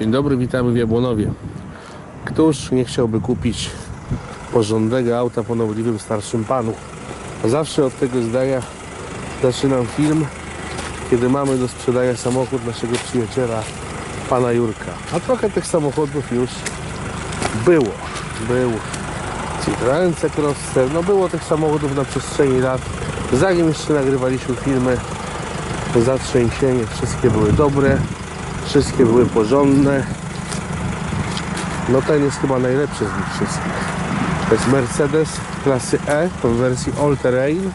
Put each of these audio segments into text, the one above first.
Dzień dobry, witamy w Jabłonowie. Któż nie chciałby kupić porządnego auta po nobliwym starszym panu? Zawsze od tego zdania zaczynam film, kiedy mamy do sprzedania samochód naszego przyjaciela, pana Jurka. A trochę tych samochodów już było. Był Citroen C-Crosser, no było tych samochodów na przestrzeni lat. Zanim jeszcze nagrywaliśmy filmy, zatrzęsienie, wszystkie były dobre, wszystkie były porządne. No ten jest chyba najlepszy z nich wszystkich. To jest Mercedes klasy E w wersji All Terrain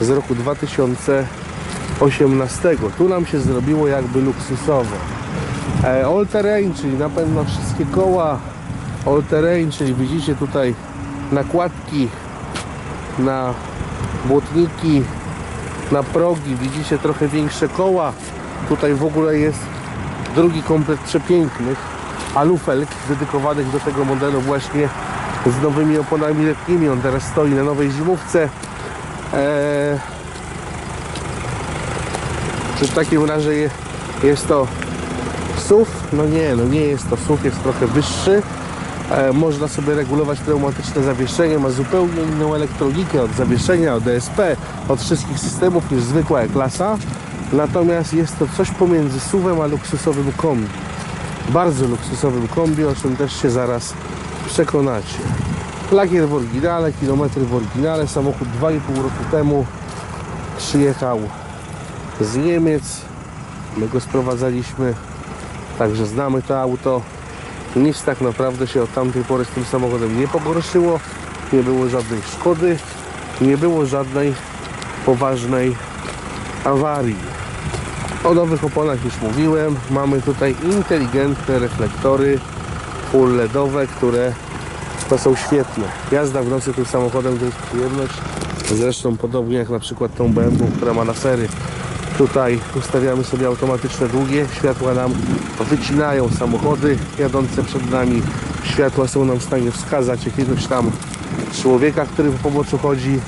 z roku 2018. Tu nam się zrobiło jakby luksusowo. E, All Terrain, czyli na pewno wszystkie koła All Terrain, czyli widzicie tutaj nakładki na błotniki, na progi, widzicie trochę większe koła. Tutaj w ogóle jest drugi komplet przepięknych alufelg dedykowanych do tego modelu właśnie z nowymi oponami letnimi. On teraz stoi na nowej zimówce. Eee, czy w takim razie je- jest to SUV? No nie, no nie jest to SUV, jest trochę wyższy. E, można sobie regulować pneumatyczne zawieszenie, ma zupełnie inną elektronikę od zawieszenia, od DSP, od wszystkich systemów niż zwykła E-klasa. Natomiast jest to coś pomiędzy SUV-em a luksusowym kombi. Bardzo luksusowym kombi, o czym też się zaraz przekonacie. Lakier w oryginale, kilometry w oryginale. Samochód 2,5 roku temu przyjechał z Niemiec. My go sprowadzaliśmy, także znamy to auto. Nic tak naprawdę się od tamtej pory z tym samochodem nie pogorszyło. Nie było żadnej szkody, nie było żadnej poważnej awarii. O nowych oponach już mówiłem. Mamy tutaj inteligentne reflektory full LEDowe, które to są świetne. Jazda w nocy tym samochodem to jest przyjemność. Zresztą podobnie jak na przykład tą BMW, która ma lasery. Tutaj ustawiamy sobie automatyczne długie. Światła nam wycinają samochody jadące przed nami. Światła są nam w stanie wskazać jakiegoś tam człowieka, który po poboczu chodzi.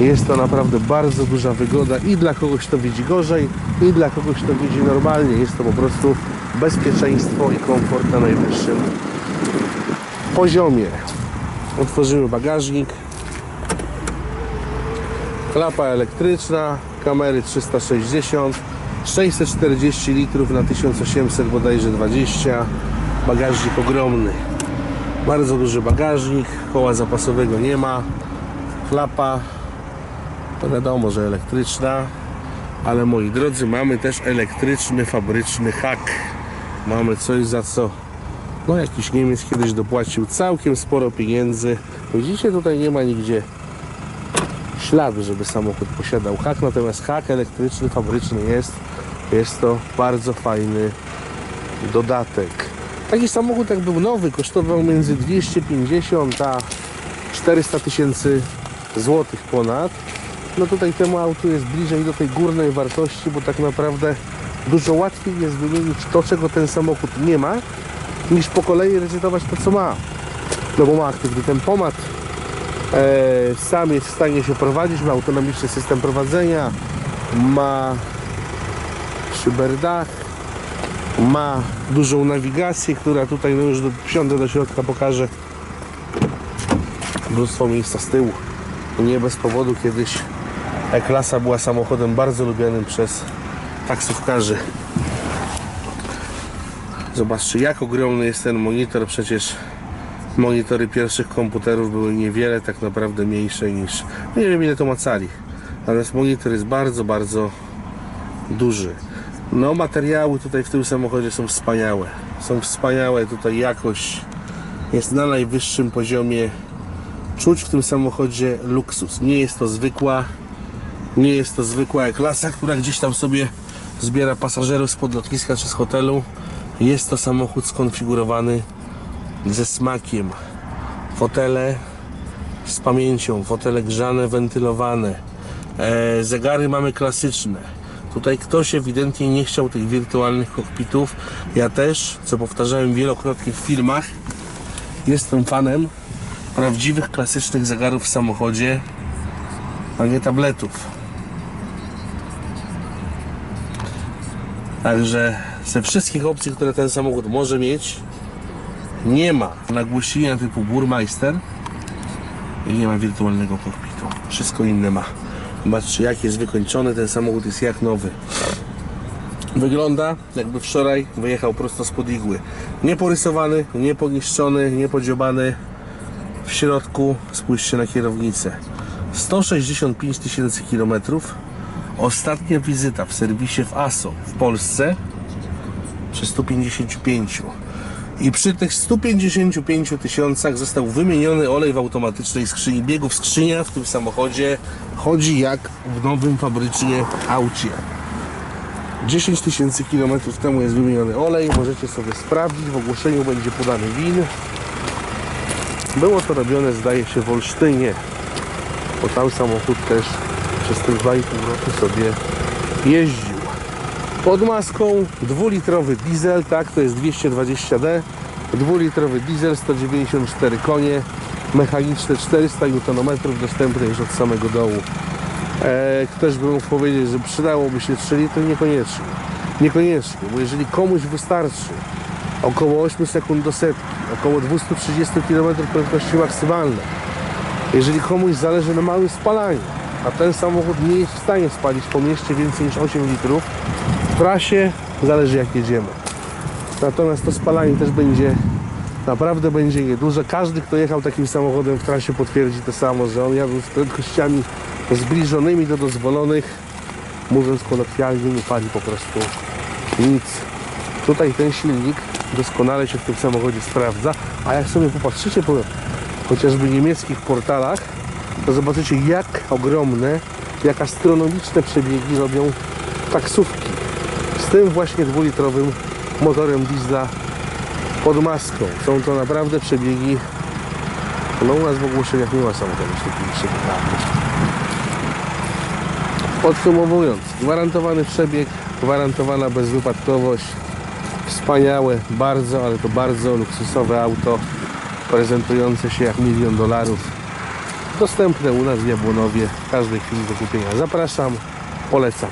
Jest to naprawdę bardzo duża wygoda i dla kogoś, kto widzi gorzej, i dla kogoś, kto widzi normalnie. Jest to po prostu bezpieczeństwo i komfort na najwyższym poziomie. Otworzymy bagażnik. Klapa elektryczna, kamery 360, 640 litrów na 1800 bodajże 20. Bagażnik ogromny. Bardzo duży bagażnik, koła zapasowego nie ma. Klapa, to wiadomo, że elektryczna, ale moi drodzy, mamy też elektryczny, fabryczny hak. Mamy coś za co no jakiś Niemiec kiedyś dopłacił całkiem sporo pieniędzy. Widzicie, tutaj nie ma nigdzie śladu, żeby samochód posiadał hak, natomiast hak elektryczny, fabryczny jest. Jest to bardzo fajny dodatek. Taki samochód jak był nowy kosztował między 250 a 400 tysięcy złotych ponad. No tutaj temu autu jest bliżej do tej górnej wartości, bo tak naprawdę dużo łatwiej jest wymienić to, czego ten samochód nie ma, niż po kolei recytować to, co ma. No bo ma aktywny tempomat, e, sam jest w stanie się prowadzić, ma autonomiczny system prowadzenia, ma szyberdach, ma dużą nawigację, która tutaj no już do, wsiądę do środka pokażę mnóstwo miejsca z tyłu. Nie bez powodu kiedyś E-klasa była samochodem bardzo lubianym przez taksówkarzy. Zobaczcie jak ogromny jest ten monitor, przecież monitory pierwszych komputerów były niewiele tak naprawdę mniejsze niż, no nie wiem ile to ma cali, natomiast monitor jest bardzo, bardzo duży. No materiały tutaj w tym samochodzie są wspaniałe, są wspaniałe, tutaj jakość jest na najwyższym poziomie, czuć w tym samochodzie luksus, nie jest to zwykła nie jest to zwykła klasa, która gdzieś tam sobie zbiera pasażerów spod lotniska czy z hotelu. Jest to samochód skonfigurowany ze smakiem. Fotele z pamięcią, fotele grzane, wentylowane. E, zegary mamy klasyczne. Tutaj ktoś ewidentnie nie chciał tych wirtualnych kokpitów. Ja też, co powtarzałem wielokrotnie w filmach, jestem fanem prawdziwych klasycznych zegarów w samochodzie, a nie tabletów. Także ze wszystkich opcji, które ten samochód może mieć, nie ma nagłośnienia typu Burmeister i nie ma wirtualnego kokpitu. Wszystko inne ma. Zobaczcie, jak jest wykończony, ten samochód jest jak nowy. Wygląda jakby wczoraj wyjechał prosto spod igły. Nieporysowany, nieponiszczony, niepodziobany. W środku spójrzcie na kierownicę. 165 tysięcy kilometrów. Ostatnia wizyta w serwisie w ASO w Polsce przy 155. I przy tych 155 tysiącach został wymieniony olej w automatycznej skrzyni biegów. Skrzynia w tym samochodzie chodzi jak w nowym fabrycznie aucie. 10 tysięcy kilometrów temu jest wymieniony olej. Możecie sobie sprawdzić. W ogłoszeniu będzie podany win. Było to robione, zdaje się, w Olsztynie. Bo tam samochód też przez te 2,5 roku sobie jeździł. Pod maską dwulitrowy diesel, tak, to jest 220D. Dwulitrowy diesel, 194 konie, mechaniczne 400 Nm, dostępne już od samego dołu. E, też bym mógł powiedzieć, że przydałoby się 3 litry, niekoniecznie. Niekoniecznie, bo jeżeli komuś wystarczy około 8 sekund do setki, około 230 km prędkości maksymalnej, jeżeli komuś zależy na małym spalaniu, a ten samochód nie jest w stanie spalić po mieście więcej niż 8 litrów, w trasie zależy jak jedziemy. Natomiast to spalanie też będzie naprawdę będzie nieduże. Każdy, kto jechał takim samochodem w trasie potwierdzi to samo, że on jadł z prędkościami zbliżonymi do dozwolonych, mówiąc kolokwialnie, nie pali po prostu nic. Tutaj ten silnik doskonale się w tym samochodzie sprawdza, a jak sobie popatrzycie po chociażby niemieckich portalach, to zobaczycie jak ogromne, jak astronomiczne przebiegi robią taksówki z tym właśnie dwulitrowym motorem diesla pod maską. Są to naprawdę przebiegi. No u nas w ogłoszeniach nie ma samochodów z. Podsumowując, gwarantowany przebieg, gwarantowana bezwypadkowość, wspaniałe, bardzo, ale to bardzo luksusowe auto, prezentujące się jak milion dolarów. Dostępne u nas w Jabłonowie w każdej chwili do kupienia. Zapraszam, polecam.